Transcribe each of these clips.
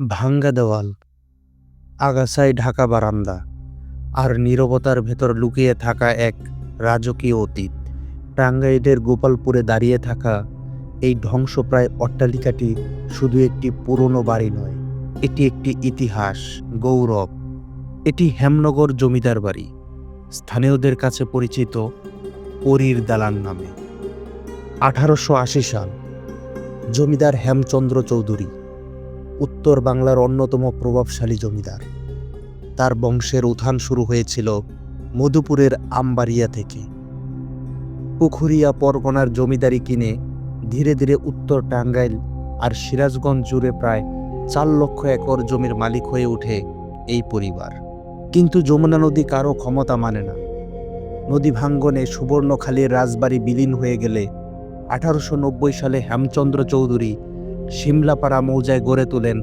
ভাঙ্গা দেওয়াল, আগাছায় ঢাকা বারান্দা, আর নীরবতার ভেতর লুকিয়ে থাকা এক রাজকীয় অতীত। টাঙ্গাইলের গোপালপুরে দাঁড়িয়ে থাকা এই ধ্বংসপ্রায় অট্টালিকাটি শুধু একটি পুরনো বাড়ি নয়, এটি একটি ইতিহাস, গৌরব। এটি হেমনগর জমিদার বাড়ি, স্থানীয়দের কাছে পরিচিত পরীর দালান নামে। আঠারোশো আশি সাল, জমিদার হেমচন্দ্র চৌধুরী। উত্তর বাংলার অন্যতম প্রভাবশালী জমিদার। তার বংশের উত্থান শুরু হয়েছিল মধুপুরের আমবাড়িয়া থেকে। পুখুরিয়া পরগনার জমিদারি কিনে ধীরে ধীরে উত্তর টাঙ্গাইল আর সিরাজগঞ্জ জুড়ে প্রায় চার লক্ষ একর জমির মালিক হয়ে ওঠে এই পরিবার। কিন্তু যমুনা নদী কারও ক্ষমতা মানে না। নদী ভাঙ্গনে সুবর্ণখালীর রাজবাড়ি বিলীন হয়ে গেলে আঠারোশো নব্বই সালে হেমচন্দ্র চৌধুরী সিমলাপাড়া মৌজায় গড়ে তোলেন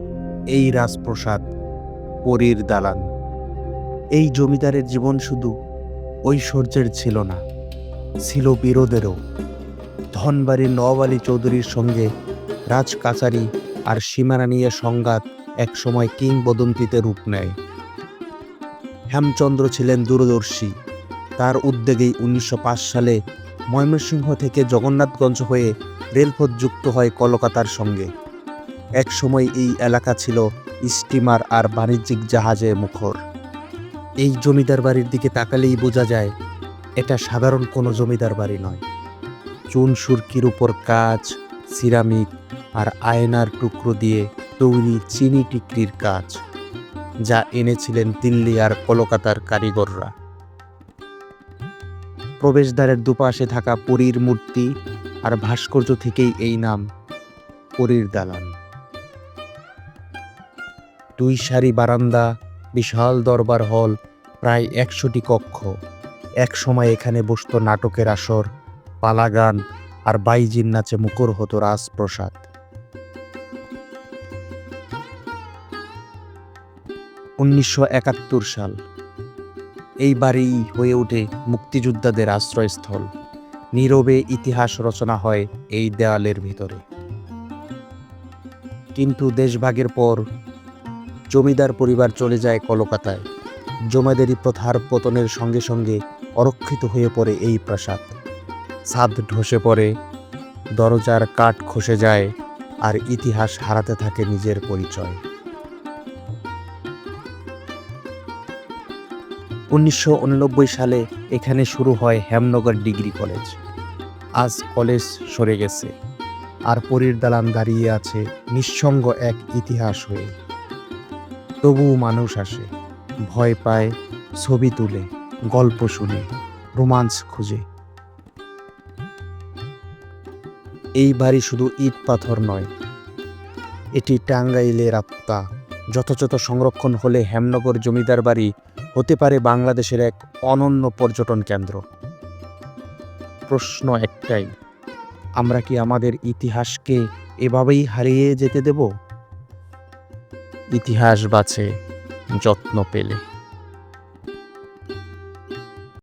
এই রাজপ্রসাদ, পরীর দালান। এই জমিদারের জীবন শুধু ঐশ্বর্যের ছিল না, ছিল বিরোধেরও। ধনবাড়ির নওয়াব আলী চৌধুরীর সঙ্গে রাজ কাচারি আর সীমানা নিয়ে সংঘাত একসময় কিংবদন্তিতে রূপ নেয়। হেমচন্দ্র ছিলেন দূরদর্শী। তার উদ্যোগেই উনিশশো সালে ময়মনসিংহ থেকে জগন্নাথগঞ্জ হয়ে রেলপথ যুক্ত হয় কলকাতার সঙ্গে। একসময় এই এলাকা ছিল স্টিমার আর বাণিজ্যিক জাহাজে মুখর। এই জমিদার বাড়ির দিকে তাকালেই বোঝা যায়, এটা সাধারণ কোনো জমিদার বাড়ি নয়। চুন সুরকির উপর কাজ সিরামিক আর আয়নার টুকরো দিয়ে তৈরি চিনি টিকরির কাজ যা এনেছিলেন দিল্লি আর কলকাতার কারিগররা। প্রবেশদ্বারের দুপাশে থাকা পরীর মূর্তি আর ভাস্কর্য থেকেই এই নাম, পরীর দালান। দুই সারি বারান্দা, বিশাল দরবার হল, প্রায় একশোটি কক্ষ। এক সময় এখানে বসতো নাটকের আসর, পালাগান আর বাইজির নাচে মুখর হতো রাজপ্রসাদ। উনিশশো একাত্তর সাল। এই বাড়ি হয়ে ওঠে মুক্তিযোদ্ধাদের আশ্রয়স্থল। নীরবে ইতিহাস রচনা হয় এই দেওয়ালের ভিতরে। কিন্তু দেশভাগের পর জমিদার পরিবার চলে যায় কলকাতায়। জমিদারি প্রথার পতনের সঙ্গে সঙ্গে অরক্ষিত হয়ে পড়ে এই প্রাসাদ। ছাদ ধসে পড়ে, দরজার কাঠ খসে যায়, আর ইতিহাস হারাতে থাকে নিজের পরিচয়। উনিশশো উননব্বই সালে এখানে শুরু হয় হেমনগর ডিগ্রি কলেজ। আজ কলেজ সরে গেছে। আর পরীর দালান দাঁড়িয়ে আছে নিঃসঙ্গ এক ইতিহাস হয়ে। তবুও মানুষ আসে, ভয় পায়, ছবি তুলে, গল্প শুনে রোমাঞ্চ খুঁজে। এই বাড়ি শুধু ইট পাথর নয়, এটি টাঙ্গাইলের আত্মা। যথাযথ সংরক্ষণ হলে হেমনগর জমিদার বাড়ি হতে পারে বাংলাদেশের এক অনন্য পর্যটন কেন্দ্র। প্রশ্ন একটাই, আমরা কি আমাদের ইতিহাসকে এভাবেই হারিয়ে যেতে দেব? ইতিহাস বাছে যত্ন পেলে।